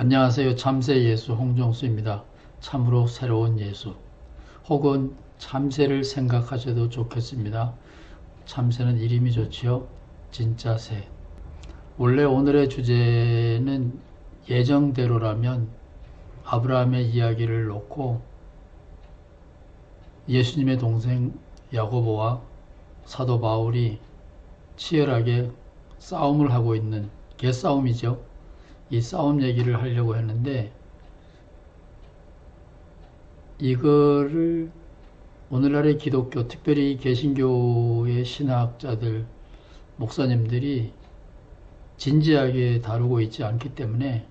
안녕하세요. 참새 예수 홍정수입니다. 참으로 새로운 예수. 혹은 참새를 생각하셔도 좋겠습니다. 참새는 이름이 좋지요. 진짜 새. 원래 오늘의 주제는 예정대로라면 아브라함의 이야기를 놓고 예수님의 동생 야고보와 사도 바울이 치열하게 싸움을 하고 있는 개싸움이죠. 이 싸움 얘기를 하려고 했는데 이거를 오늘날의 기독교, 특별히 개신교의 신학자들, 목사님들이 진지하게 다루고 있지 않기 때문에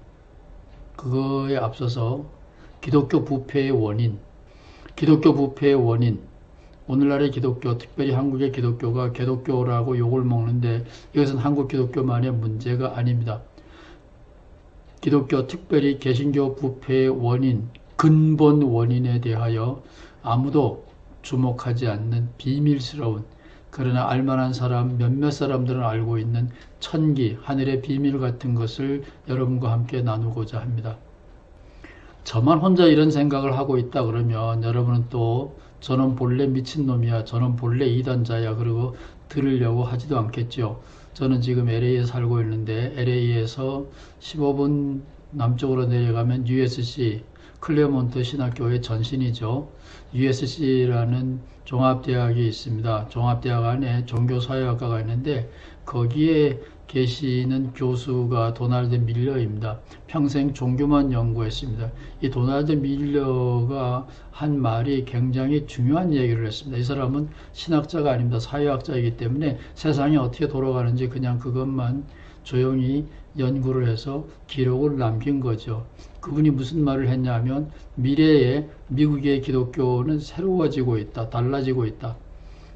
그거에 앞서서 기독교 부패의 원인, 기독교 부패의 원인, 오늘날의 기독교, 특별히 한국의 기독교가 기독교라고 욕을 먹는데 이것은 한국 기독교만의 문제가 아닙니다. 기독교, 특별히 개신교 부패의 원인, 근본 원인에 대하여 아무도 주목하지 않는 비밀스러운 그러나 알만한 사람 몇몇 사람들은 알고 있는 천기 하늘의 비밀 같은 것을 여러분과 함께 나누고자 합니다. 저만 혼자 이런 생각을 하고 있다 그러면 여러분은 또 저는 본래 미친놈이야 저는 본래 이단자야 그리고 들으려고 하지도 않겠죠. 저는 지금 LA에 살고 있는데 LA에서 15분 남쪽으로 내려가면 USC 클레어몬트 신학교의 전신이죠. USC라는 종합대학이 있습니다. 종합대학 안에 종교사회학과가 있는데 거기에 계시는 교수가 도널드 밀러입니다. 평생 종교만 연구했습니다. 이 도널드 밀러가 한 말이 굉장히 중요한 얘기를 했습니다. 이 사람은 신학자가 아닙니다. 사회학자이기 때문에 세상이 어떻게 돌아가는지 그냥 그것만 조용히 연구를 해서 기록을 남긴 거죠. 그분이 무슨 말을 했냐면 미래에 미국의 기독교는 새로워지고 있다. 달라지고 있다.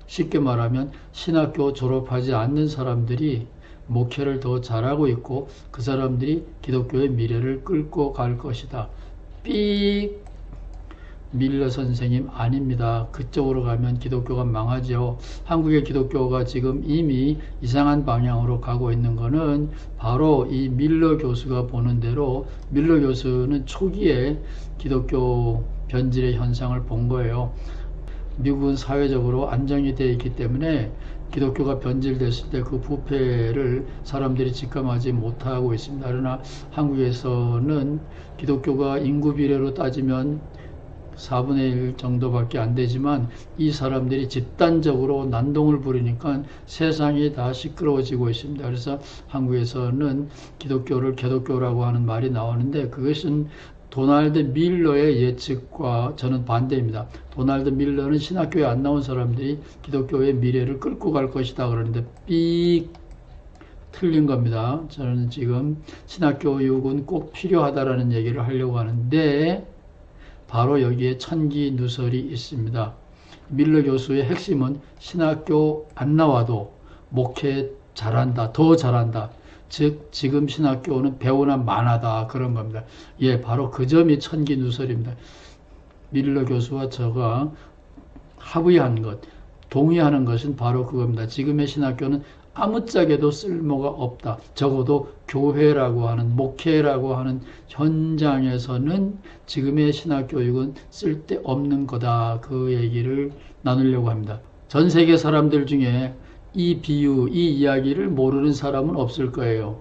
쉽게 말하면 신학교 졸업하지 않는 사람들이 목회를 더 잘하고 있고 그 사람들이 기독교의 미래를 끌고 갈 것이다. 삑 밀러 선생님 아닙니다. 그쪽으로 가면 기독교가 망하죠. 한국의 기독교가 지금 이미 이상한 방향으로 가고 있는 것은 바로 이 밀러 교수가 보는 대로 밀러 교수는 초기에 기독교 변질의 현상을 본 거예요. 미국은 사회적으로 안정이 되어 있기 때문에 기독교가 변질됐을 때 그 부패를 사람들이 직감하지 못하고 있습니다. 그러나 한국에서는 기독교가 인구 비례로 따지면 4분의 1 정도밖에 안 되지만 이 사람들이 집단적으로 난동을 부리니까 세상이 다 시끄러워지고 있습니다. 그래서 한국에서는 기독교를 개독교라고 하는 말이 나오는데 그것은 도널드 밀러의 예측과 저는 반대입니다. 도널드 밀러는 신학교에 안 나온 사람들이 기독교의 미래를 끌고 갈 것이다 그러는데 삑 틀린 겁니다. 저는 지금 신학교육은 꼭 필요하다라는 얘기를 하려고 하는데 바로 여기에 천기 누설이 있습니다. 밀러 교수의 핵심은 신학교 안 나와도 목회 잘한다, 더 잘한다. 즉 지금 신학교는 배우나 만하다 그런 겁니다. 예, 바로 그 점이 천기 누설입니다. 밀러 교수와 저가 합의한 것, 동의하는 것은 바로 그겁니다. 지금의 신학교는 아무짝에도 쓸모가 없다. 적어도 교회라고 하는 목회라고 하는 현장에서는 지금의 신학 교육은 쓸데없는 거다. 그 얘기를 나누려고 합니다. 전 세계 사람들 중에 이 비유, 이 이야기를 모르는 사람은 없을 거예요.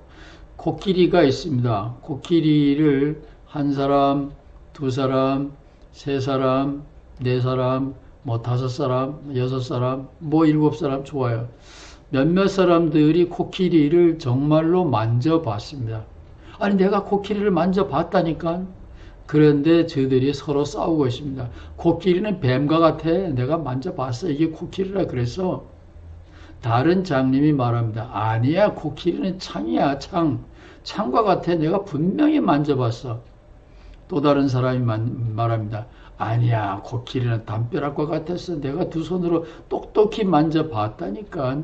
코끼리가 있습니다. 코끼리를 한 사람, 두 사람, 세 사람, 네 사람, 뭐 다섯 사람, 여섯 사람, 뭐 일곱 사람 좋아요. 몇몇 사람들이 코끼리를 정말로 만져봤습니다. 아니 내가 코끼리를 만져봤다니까. 그런데 저들이 서로 싸우고 있습니다. 코끼리는 뱀과 같아. 내가 만져봤어. 이게 코끼리라 그래서 다른 장님이 말합니다. 아니야 코끼리는 창이야 창. 창과 같아. 내가 분명히 만져봤어. 또 다른 사람이 말합니다. 아니야 코끼리는 담벼락과 같았어. 내가 두 손으로 똑똑히 만져봤다니까.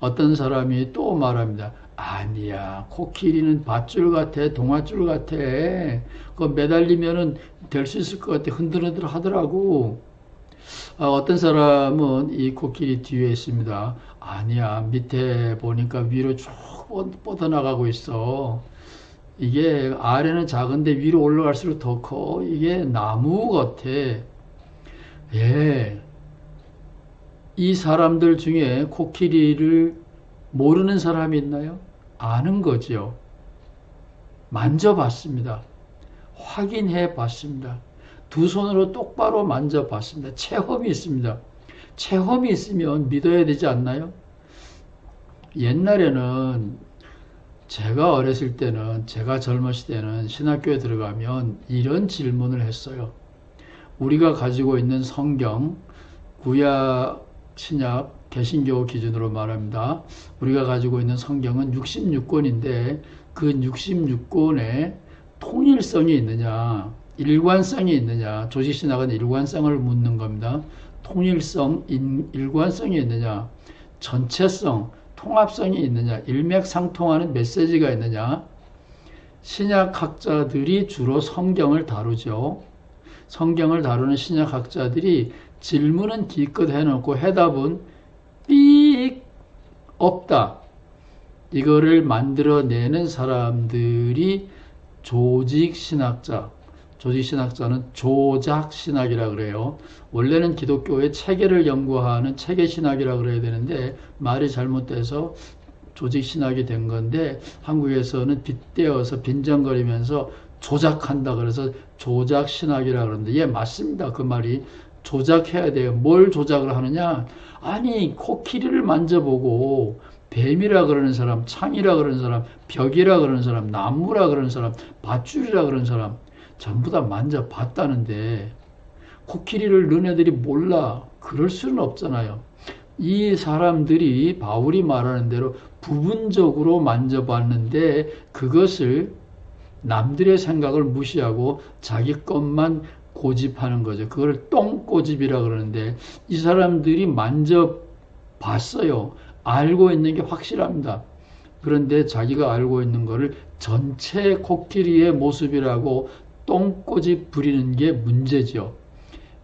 어떤 사람이 또 말합니다. 아니야, 코끼리는 밧줄 같아, 동아줄 같아. 그 매달리면은 될 수 있을 것 같아. 흔들흔들 하더라고. 아, 어떤 사람은 이 코끼리 뒤에 있습니다. 아니야, 밑에 보니까 위로 쭉 뻗어나가고 있어. 이게 아래는 작은데 위로 올라갈수록 더 커. 이게 나무 같아. 예. 이 사람들 중에 코끼리를 모르는 사람이 있나요? 아는 거죠. 만져봤습니다. 확인해 봤습니다. 두 손으로 똑바로 만져봤습니다. 체험이 있습니다. 체험이 있으면 믿어야 되지 않나요? 옛날에는 제가 어렸을 때는, 제가 젊었을 때는 신학교에 들어가면 이런 질문을 했어요. 우리가 가지고 있는 성경, 구약, 신약, 개신교 기준으로 말합니다. 우리가 가지고 있는 성경은 66권인데 그 66권에 통일성이 있느냐, 일관성이 있느냐, 조직신학은 일관성을 묻는 겁니다. 통일성, 일관성이 있느냐, 전체성, 통합성이 있느냐, 일맥상통하는 메시지가 있느냐. 신약학자들이 주로 성경을 다루죠. 성경을 다루는 신약학자들이 질문은 기껏 해놓고 해답은 삑 없다. 이거를 만들어내는 사람들이 조직신학자, 조직신학자는 조작신학이라 그래요. 원래는 기독교의 체계를 연구하는 체계신학이라 그래야 되는데 말이 잘못돼서 조직신학이 된 건데 한국에서는 빗대어서 빈정거리면서 조작한다 그래서 조작신학이라 그러는데 예 맞습니다. 그 말이 조작해야 돼요. 뭘 조작을 하느냐? 아니 코끼리를 만져보고 뱀이라 그러는 사람 창이라 그러는 사람 벽이라 그러는 사람 나무라 그러는 사람 밧줄이라 그러는 사람 전부 다 만져봤다는데 코끼리를 너네들이 몰라 그럴 수는 없잖아요. 이 사람들이 바울이 말하는 대로 부분적으로 만져봤는데 그것을 남들의 생각을 무시하고 자기 것만 고집하는 거죠. 그걸 똥고집이라 그러는데 이 사람들이 만져봤어요. 알고 있는 게 확실합니다. 그런데 자기가 알고 있는 것을 전체 코끼리의 모습이라고 똥꼬집 부리는 게 문제죠.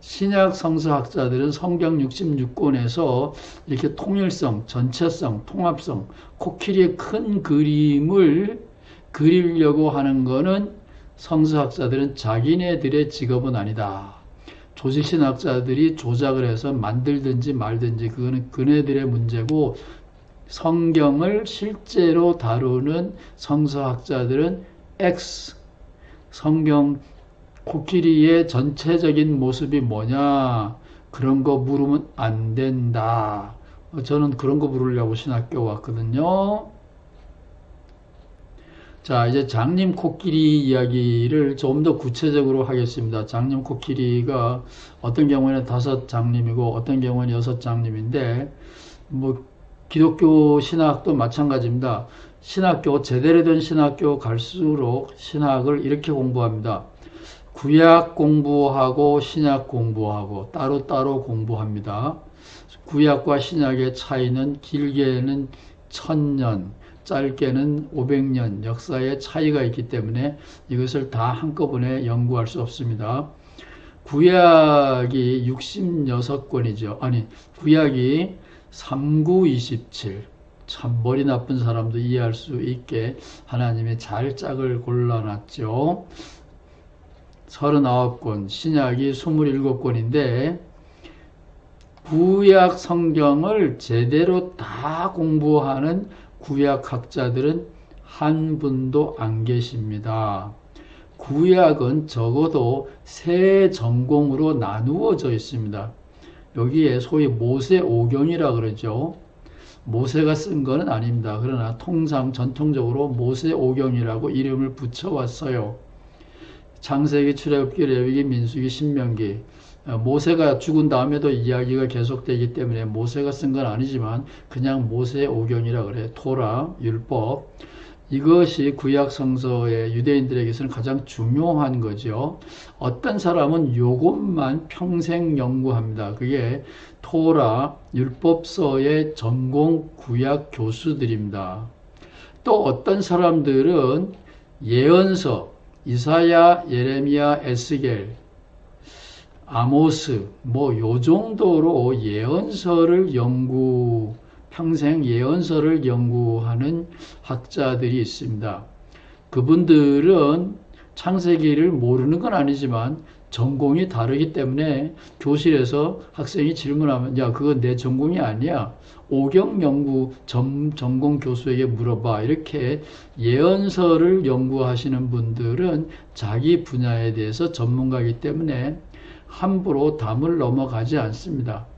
신약 성서학자들은 성경 66권에서 이렇게 통일성, 전체성, 통합성, 코끼리의 큰 그림을 그리려고 하는 것은 성서학자들은 자기네들의 직업은 아니다. 조직신학자들이 조작을 해서 만들든지 말든지 그거는 그네들의 문제고 성경을 실제로 다루는 성서학자들은 X 성경 코끼리의 전체적인 모습이 뭐냐 그런 거 물으면 안 된다. 저는 그런 거 물으려고 신학교 왔거든요. 자, 이제 장님 코끼리 이야기를 좀 더 구체적으로 하겠습니다. 장님 코끼리가 어떤 경우에는 다섯 장님이고 어떤 경우는 여섯 장님인데 뭐 기독교 신학도 마찬가지입니다. 신학교 제대로 된 신학교 갈수록 신학을 이렇게 공부합니다. 구약 공부하고 신약 공부하고 따로따로 공부합니다. 구약과 신약의 차이는 길게는 천년, 짧게는 500년 역사의 차이가 있기 때문에 이것을 다 한꺼번에 연구할 수 없습니다. 구약이 66권이죠. 아니, 구약이 3927. 참 머리 나쁜 사람도 이해할 수 있게 하나님의 잘 짝을 골라놨죠. 39권, 신약이 27권인데 구약 성경을 제대로 다 공부하는 구약학자들은 한 분도 안 계십니다. 구약은 적어도 세 전공으로 나누어져 있습니다. 여기에 소위 모세 오경이라 그러죠. 모세가 쓴 것은 아닙니다. 그러나 통상 전통적으로 모세 오경이라고 이름을 붙여왔어요. 창세기, 출애굽기, 레위기, 민수기, 신명기. 어, 모세가 죽은 다음에도 이야기가 계속되기 때문에 모세가 쓴 건 아니지만 그냥 모세 오경이라 그래. 토라, 율법. 이것이 구약 성서의 유대인들에게서는 가장 중요한 거죠. 어떤 사람은 이것만 평생 연구합니다. 그게 토라, 율법서의 전공 구약 교수들입니다. 또 어떤 사람들은 예언서, 이사야, 예레미야, 에스겔, 아모스, 뭐 요 정도로 예언서를 연구 평생 예언서를 연구하는 학자들이 있습니다. 그분들은 창세기를 모르는 건 아니지만 전공이 다르기 때문에 교실에서 학생이 질문하면 야 그건 내 전공이 아니야 오경 연구 전, 전공 교수에게 물어봐 이렇게 예언서를 연구하시는 분들은 자기 분야에 대해서 전문가이기 때문에 함부로 담을 넘어가지 않습니다.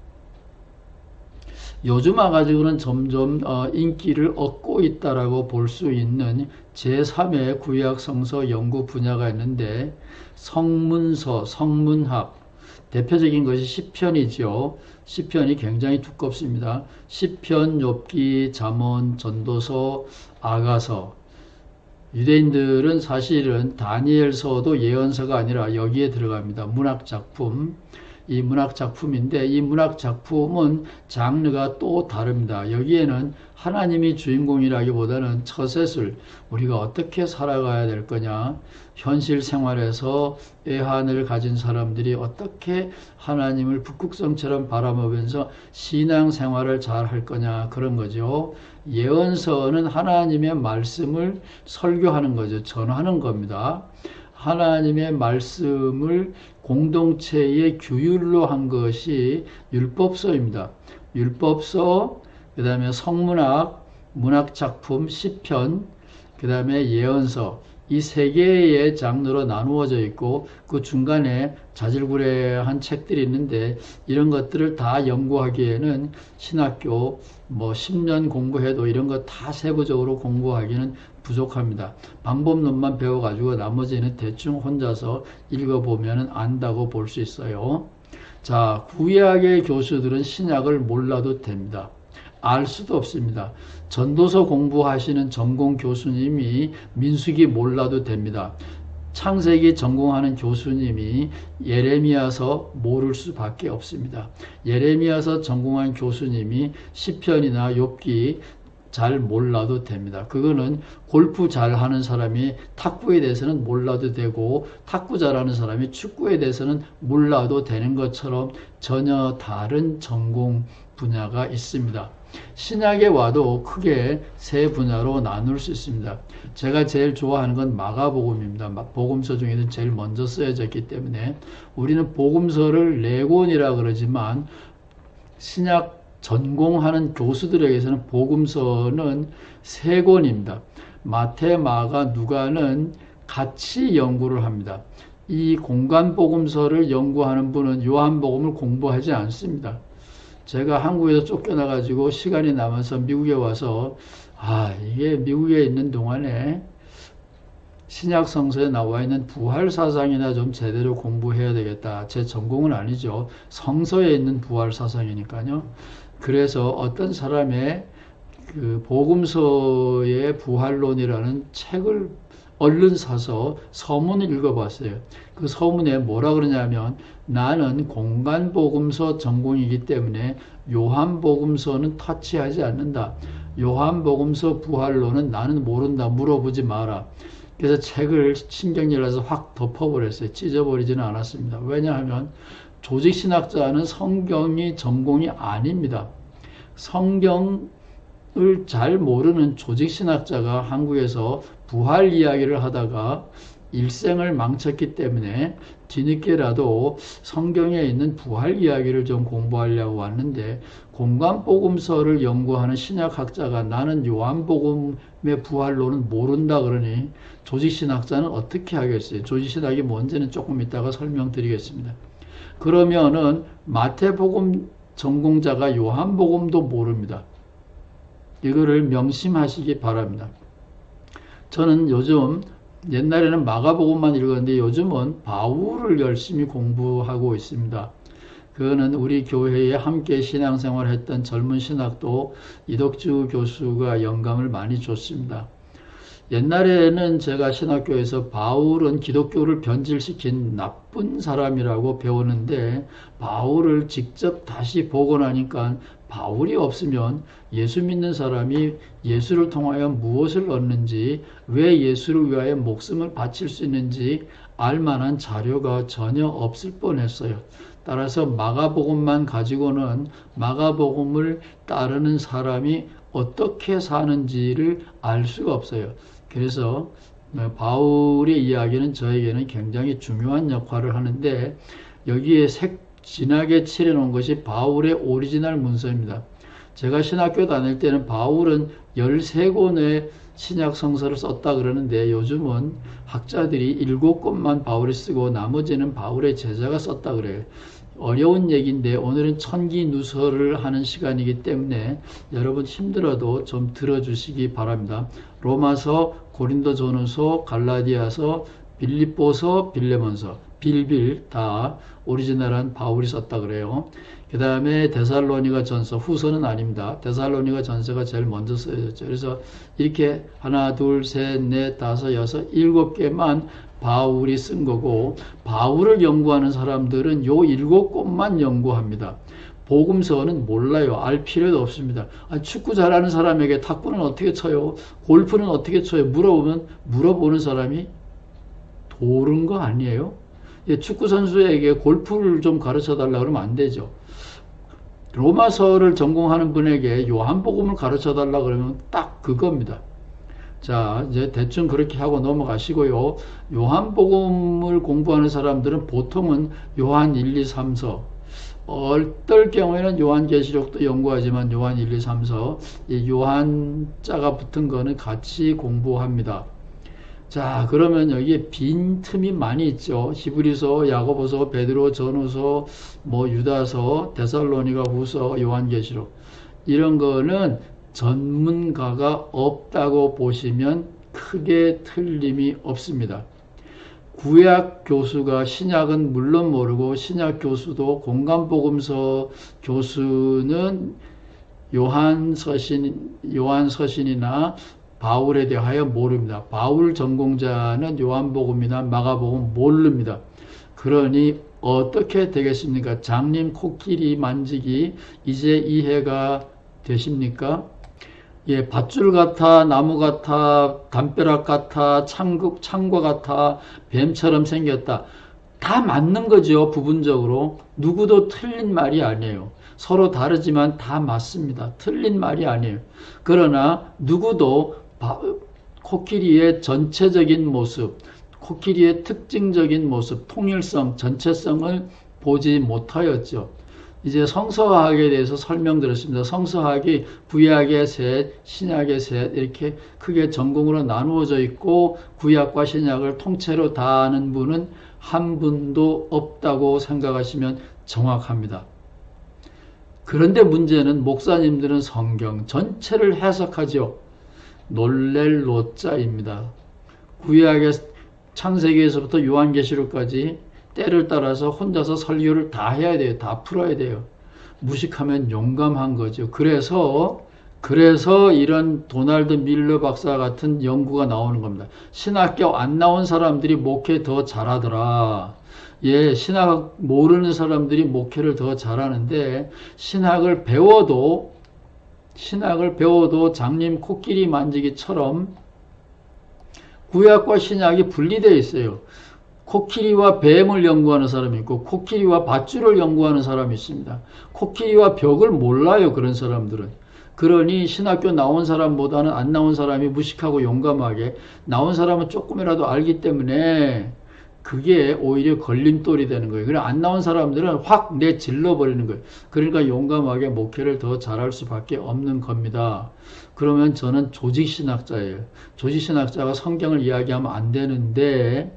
요즘 와가지고는 점점 어, 인기를 얻고 있다라고 볼 수 있는 제3의 구약 성서 연구 분야가 있는데 성문서, 성문학 대표적인 것이 시편이죠. 시편이 굉장히 두껍습니다. 시편, 욥기, 잠언, 전도서, 아가서. 유대인들은 사실은 다니엘서도 예언서가 아니라 여기에 들어갑니다. 문학 작품. 이 문학 작품인데 이 문학 작품은 장르가 또 다릅니다. 여기에는 하나님이 주인공이라기보다는 처세술 우리가 어떻게 살아가야 될 거냐 현실 생활에서 애한을 가진 사람들이 어떻게 하나님을 북극성처럼 바라보면서 신앙 생활을 잘 할 거냐 그런 거죠. 예언서는 하나님의 말씀을 설교하는 거죠. 전하는 겁니다. 하나님의 말씀을 공동체의 규율로 한 것이 율법서입니다. 율법서, 그 다음에 성문학, 문학작품, 시편, 그 다음에 예언서, 이 세 개의 장르로 나누어져 있고 그 중간에 자질구레한 책들이 있는데 이런 것들을 다 연구하기에는 신학교 뭐 10년 공부해도 이런 거 다 세부적으로 공부하기는 부족합니다. 방법론만 배워가지고 나머지는 대충 혼자서 읽어보면 안다고 볼 수 있어요. 자, 구약의 교수들은 신약을 몰라도 됩니다. 알 수도 없습니다. 전도서 공부하시는 전공 교수님이 민수기 몰라도 됩니다. 창세기 전공하는 교수님이 예레미야서 모를 수밖에 없습니다. 예레미야서 전공한 교수님이 시편이나 욥기 잘 몰라도 됩니다. 그거는 골프 잘 하는 사람이 탁구에 대해서는 몰라도 되고 탁구 잘하는 사람이 축구에 대해서는 몰라도 되는 것처럼 전혀 다른 전공 분야가 있습니다. 신약에 와도 크게 세 분야로 나눌 수 있습니다. 제가 제일 좋아하는 건 마가복음입니다. 복음서 중에는 제일 먼저 쓰여졌기 때문에 우리는 복음서를 네권이라 그러지만 신약 전공하는 교수들에게서는 복음서는 세 권입니다. 마태, 마가, 누가는 같이 연구를 합니다. 이 공간 복음서를 연구하는 분은 요한 복음을 공부하지 않습니다. 제가 한국에서 쫓겨나 가지고 시간이 남아서 미국에 와서 아, 이게 미국에 있는 동안에 신약 성서에 나와 있는 부활 사상이나 좀 제대로 공부해야 되겠다. 제 전공은 아니죠. 성서에 있는 부활 사상이니까요. 그래서 어떤 사람의 그 복음서의 부활론이라는 책을 얼른 사서 서문을 읽어봤어요. 그 서문에 뭐라 그러냐면 나는 공간복음서 전공이기 때문에 요한복음서는 터치하지 않는다. 요한복음서 부활론은 나는 모른다. 물어보지 마라. 그래서 책을 신경질나서 확 덮어버렸어요. 찢어버리지는 않았습니다. 왜냐하면 조직신학자는 성경이 전공이 아닙니다. 성경을 잘 모르는 조직신학자가 한국에서 부활 이야기를 하다가 일생을 망쳤기 때문에 뒤늦게라도 성경에 있는 부활 이야기를 좀 공부하려고 왔는데 공간복음서를 연구하는 신약학자가 나는 요한복음의 부활로는 모른다 그러니 조직신학자는 어떻게 하겠어요? 조직신학이 뭔지는 조금 이따가 설명드리겠습니다. 그러면은 마태복음 전공자가 요한복음도 모릅니다. 이거를 명심하시기 바랍니다. 저는 요즘 옛날에는 마가복음만 읽었는데 요즘은 바울을 열심히 공부하고 있습니다. 그거는 우리 교회에 함께 신앙생활 했던 젊은 신학도 이덕주 교수가 영감을 많이 줬습니다. 옛날에는 제가 신학교에서 바울은 기독교를 변질시킨 나쁜 사람이라고 배웠는데 바울을 직접 다시 보고 나니까 바울이 없으면 예수 믿는 사람이 예수를 통하여 무엇을 얻는지 왜 예수를 위하여 목숨을 바칠 수 있는지 알 만한 자료가 전혀 없을 뻔했어요. 따라서 마가복음만 가지고는 마가복음을 따르는 사람이 어떻게 사는지를 알 수가 없어요. 그래서 어, 바울의 이야기는 저에게는 굉장히 중요한 역할을 하는데 여기에 색 진하게 칠해놓은 것이 바울의 오리지널 문서입니다. 제가 신학교 다닐 때는 바울은 13권의 신약 성서를 썼다 그러는데 요즘은 학자들이 7권만 바울이 쓰고 나머지는 바울의 제자가 썼다 그래요. 어려운 얘기인데 오늘은 천기 누설을 하는 시간이기 때문에 여러분 힘들어도 좀 들어주시기 바랍니다. 로마서, 고린도전후서, 갈라디아서, 빌립보서, 빌레몬서, 빌빌 다 오리지널한 바울이 썼다 그래요. 그 다음에 데살로니가 전서, 후서는 아닙니다. 데살로니가 전서가 제일 먼저 쓰여졌죠. 그래서 이렇게 하나, 둘, 셋, 넷, 다섯, 여섯, 일곱 개만 바울이 쓴 거고, 바울을 연구하는 사람들은 요 일곱 곳만 연구합니다. 복음서는 몰라요. 알 필요도 없습니다. 아, 축구 잘하는 사람에게 탁구는 어떻게 쳐요? 골프는 어떻게 쳐요? 물어보면 물어보는 사람이 도른 거 아니에요? 예, 축구 선수에게 골프를 좀 가르쳐 달라 그러면 안 되죠. 로마서를 전공하는 분에게 요한복음을 가르쳐 달라 그러면 딱 그겁니다. 자, 이제 대충 그렇게 하고 넘어가시고요. 요한복음을 공부하는 사람들은 보통은 요한 1, 2, 3서, 어떨 경우에는 요한계시록도 연구하지만 요한 1, 2, 3서, 요한자가 붙은 거는 같이 공부합니다. 자, 그러면 여기에 빈 틈이 많이 있죠. 히브리서, 야고보서, 베드로, 전후서, 뭐 유다서, 데살로니가 후서, 요한계시록. 이런 거는 전문가가 없다고 보시면 크게 틀림이 없습니다. 구약 교수가 신약은 물론 모르고 신약 교수도 공간복음서 교수는 요한 서신 요한 서신이나 바울에 대하여 모릅니다. 바울 전공자는 요한복음이나 마가복음 모릅니다. 그러니 어떻게 되겠습니까? 장님 코끼리 만지기 이제 이해가 되십니까? 예, 밧줄 같아, 나무 같아, 담벼락 같아, 창국, 창과 같아, 뱀처럼 생겼다. 다 맞는 거죠, 부분적으로. 누구도 틀린 말이 아니에요. 서로 다르지만 다 맞습니다. 틀린 말이 아니에요. 그러나 누구도 코끼리의 전체적인 모습, 코끼리의 특징적인 모습, 통일성, 전체성을 보지 못하였죠. 이제 성서학에 대해서 설명드렸습니다. 성서학이 구약의 셋, 신약의 셋 이렇게 크게 전공으로 나누어져 있고 구약과 신약을 통째로 다 아는 분은 한 분도 없다고 생각하시면 정확합니다. 그런데 문제는 목사님들은 성경 전체를 해석하죠. 놀렐 노자입니다. 구약의 창세기에서부터 요한계시록까지 때를 따라서 혼자서 설교를 다 해야 돼요. 다 풀어야 돼요. 무식하면 용감한 거죠. 그래서 그래서 이런 도널드 밀러 박사 같은 연구가 나오는 겁니다. 신학교 안 나온 사람들이 목회 더 잘하더라. 예, 신학 모르는 사람들이 목회를 더 잘하는데 신학을 배워도 신학을 배워도 장님 코끼리 만지기처럼 구약과 신약이 분리되어 있어요. 코끼리와 뱀을 연구하는 사람이 있고 코끼리와 밧줄을 연구하는 사람이 있습니다. 코끼리와 벽을 몰라요. 그런 사람들은. 그러니 신학교 나온 사람보다는 안 나온 사람이 무식하고 용감하게 나온 사람은 조금이라도 알기 때문에 그게 오히려 걸림돌이 되는 거예요. 그래 안 나온 사람들은 확 내질러 버리는 거예요. 그러니까 용감하게 목회를 더 잘할 수밖에 없는 겁니다. 그러면 저는 조직 신학자예요. 조직 신학자가 성경을 이야기하면 안 되는데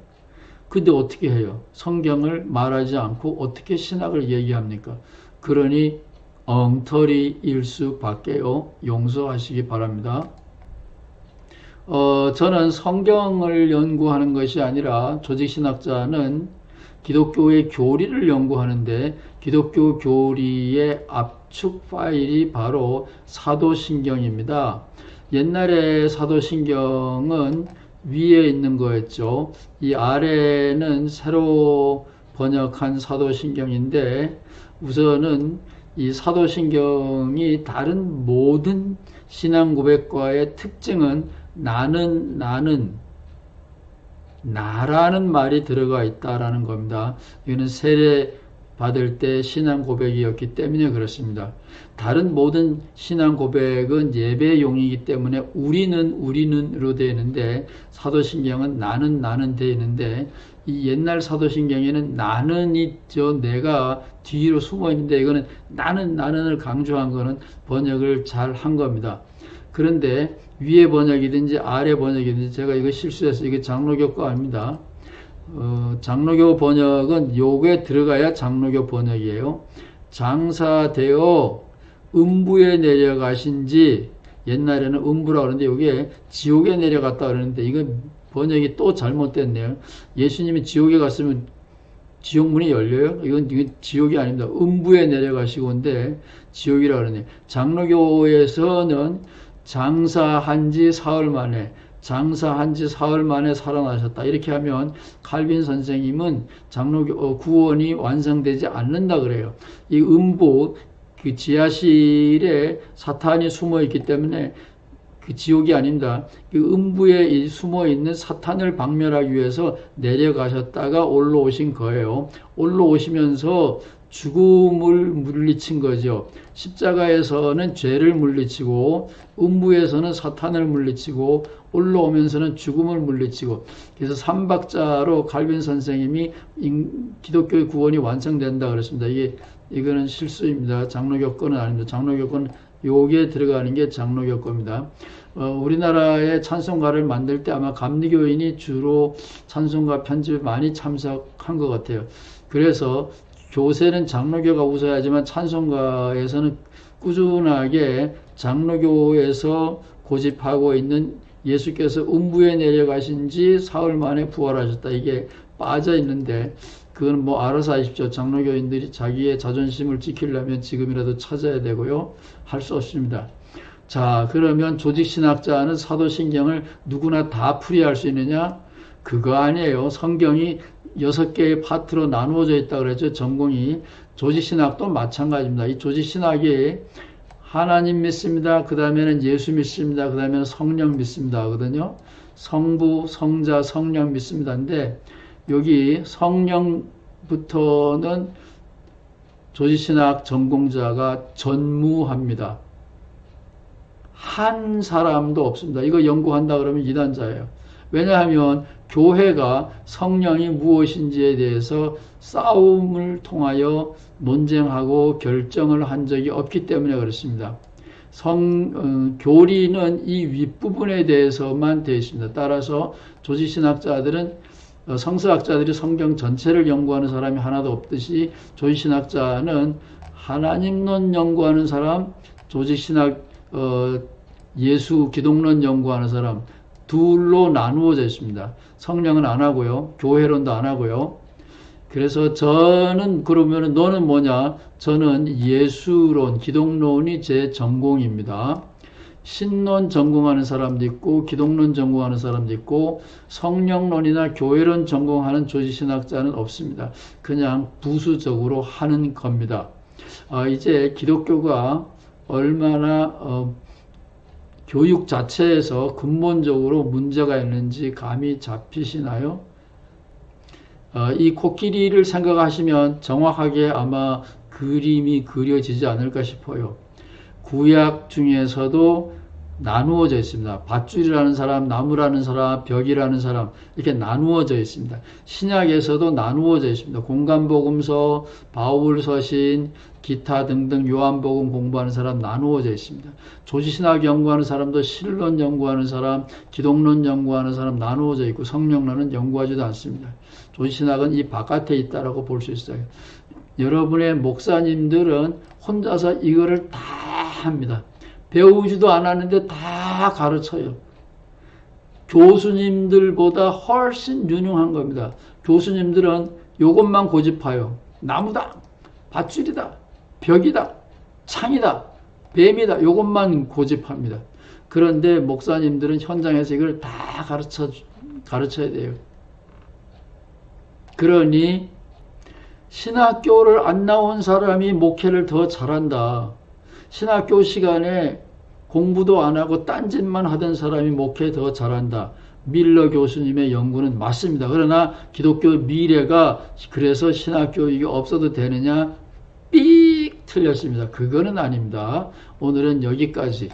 근데 어떻게 해요? 성경을 말하지 않고 어떻게 신학을 얘기합니까? 그러니 엉터리일 수밖에요. 용서하시기 바랍니다. 어, 저는 성경을 연구하는 것이 아니라 조직신학자는 기독교의 교리를 연구하는데 기독교 교리의 압축 파일이 바로 사도신경입니다. 옛날에 사도신경은 위에 있는 거였죠. 이 아래는 새로 번역한 사도신경인데 우선은 이 사도신경이 다른 모든 신앙 고백과의 특징은 나는 나는 나라는 말이 들어가 있다라는 겁니다. 이거는 세례 받을 때 신앙 고백이었기 때문에 그렇습니다. 다른 모든 신앙 고백은 예배용이기 때문에 우리는 우리는으로 되어 있는데 사도신경은 나는 나는 되어 있는데 이 옛날 사도신경에는 나는 있죠 내가 뒤로 숨어 있는데 이거는 나는 나는을 강조한 거는 번역을 잘 한 겁니다. 그런데 위에 번역이든지 아래 번역이든지 제가 이거 실수해서 이게 장로교 거 아닙니다. 어, 장로교 번역은 요게 들어가야 장로교 번역이에요. 장사되어 음부에 내려가신 지 옛날에는 음부라 그러는데 여기에 지옥에 내려갔다 그러는데 이거 번역이 또 잘못됐네요. 예수님이 지옥에 갔으면 지옥문이 열려요? 이건, 이건 지옥이 아닙니다. 음부에 내려가시고인데 지옥이라 그러네요. 장로교에서는 장사한 지 사흘 만에 장사한 지 사흘 만에 살아나셨다. 이렇게 하면 칼빈 선생님은 장로교 어, 구원이 완성되지 않는다 그래요. 이 음부 그 지하실에 사탄이 숨어 있기 때문에 그 지옥이 아닙니다. 그 음부에 숨어 있는 사탄을 박멸하기 위해서 내려가셨다가 올라오신 거예요. 올라오시면서 죽음을 물리친 거죠. 십자가에서는 죄를 물리치고 음부에서는 사탄을 물리치고 올라오면서는 죽음을 물리치고 그래서 삼박자로 갈빈 선생님이 기독교의 구원이 완성된다 그랬습니다. 이게 이거는 실수입니다. 장로교 권은 아닙니다. 장로교 권은 요게 들어가는 게 장로교 겁니다. 어, 우리나라의 찬송가를 만들 때 아마 감리교인이 주로 찬송가 편집에 많이 참석한 것 같아요. 그래서 교세는 장로교가 우서야지만 찬송가에서는 꾸준하게 장로교에서 고집하고 있는 예수께서 음부에 내려가신 지 사흘 만에 부활하셨다. 이게 빠져 있는데 그건 뭐 알아서 하십시오. 장로교인들이 자기의 자존심을 지키려면 지금이라도 찾아야 되고요. 할 수 없습니다. 자, 그러면 조직신학자는 사도신경을 누구나 다 풀이할 수 있느냐? 그거 아니에요. 성경이 여섯 개의 파트로 나누어져 있다 그랬죠. 전공이. 조직신학도 마찬가지입니다. 이 조직신학이 하나님 믿습니다. 그 다음에는 예수 믿습니다. 그 다음에는 성령 믿습니다. 하거든요. 성부, 성자, 성령 믿습니다. 근데 여기 성령부터는 조지신학 전공자가 전무합니다. 한 사람도 없습니다. 이거 연구한다 그러면 이단자예요. 왜냐하면 교회가 성령이 무엇인지에 대해서 싸움을 통하여 논쟁하고 결정을 한 적이 없기 때문에 그렇습니다. 성, 어, 교리는 이 윗부분에 대해서만 되어 있습니다. 따라서 조지신학자들은 어, 성서학자들이 성경 전체를 연구하는 사람이 하나도 없듯이 조지신학자는 하나님론 연구하는 사람, 조직신학 어, 예수 기독론 연구하는 사람 둘로 나누어져 있습니다. 성령은 안 하고요. 교회론도 안 하고요. 그래서 저는 그러면 너는 뭐냐? 저는 예수론, 기독론이 제 전공입니다. 신론 전공하는 사람도 있고 기독론 전공하는 사람도 있고 성령론이나 교회론 전공하는 조지신학자는 없습니다. 그냥 부수적으로 하는 겁니다. 아, 이제 기독교가 얼마나 어, 교육 자체에서 근본적으로 문제가 있는지 감이 잡히시나요? 어, 이 코끼리를 생각하시면 정확하게 아마 그림이 그려지지 않을까 싶어요. 구약 중에서도 나누어져 있습니다. 밧줄이라는 사람, 나무라는 사람, 벽이라는 사람 이렇게 나누어져 있습니다. 신약에서도 나누어져 있습니다. 공간복음서, 바울서신, 기타 등등 요한복음 공부하는 사람 나누어져 있습니다. 조지신학 연구하는 사람도 실론 연구하는 사람, 기독론 연구하는 사람 나누어져 있고 성령론은 연구하지도 않습니다. 조지신학은 이 바깥에 있다라고 볼 수 있어요. 여러분의 목사님들은 혼자서 이거를 다 합니다. 배우지도 않았는데 다 가르쳐요. 교수님들보다 훨씬 유능한 겁니다. 교수님들은 이것만 고집하여. 나무다, 밧줄이다, 벽이다, 창이다, 뱀이다. 이것만 고집합니다. 그런데 목사님들은 현장에서 이걸 다 가르쳐, 가르쳐야 돼요. 그러니 신학교를 안 나온 사람이 목회를 더 잘한다. 신학교 시간에 공부도 안 하고 딴짓만 하던 사람이 목회 더 잘한다. 밀러 교수님의 연구는 맞습니다. 그러나 기독교 미래가 그래서 신학교육이 없어도 되느냐? 삑 틀렸습니다. 그거는 아닙니다. 오늘은 여기까지.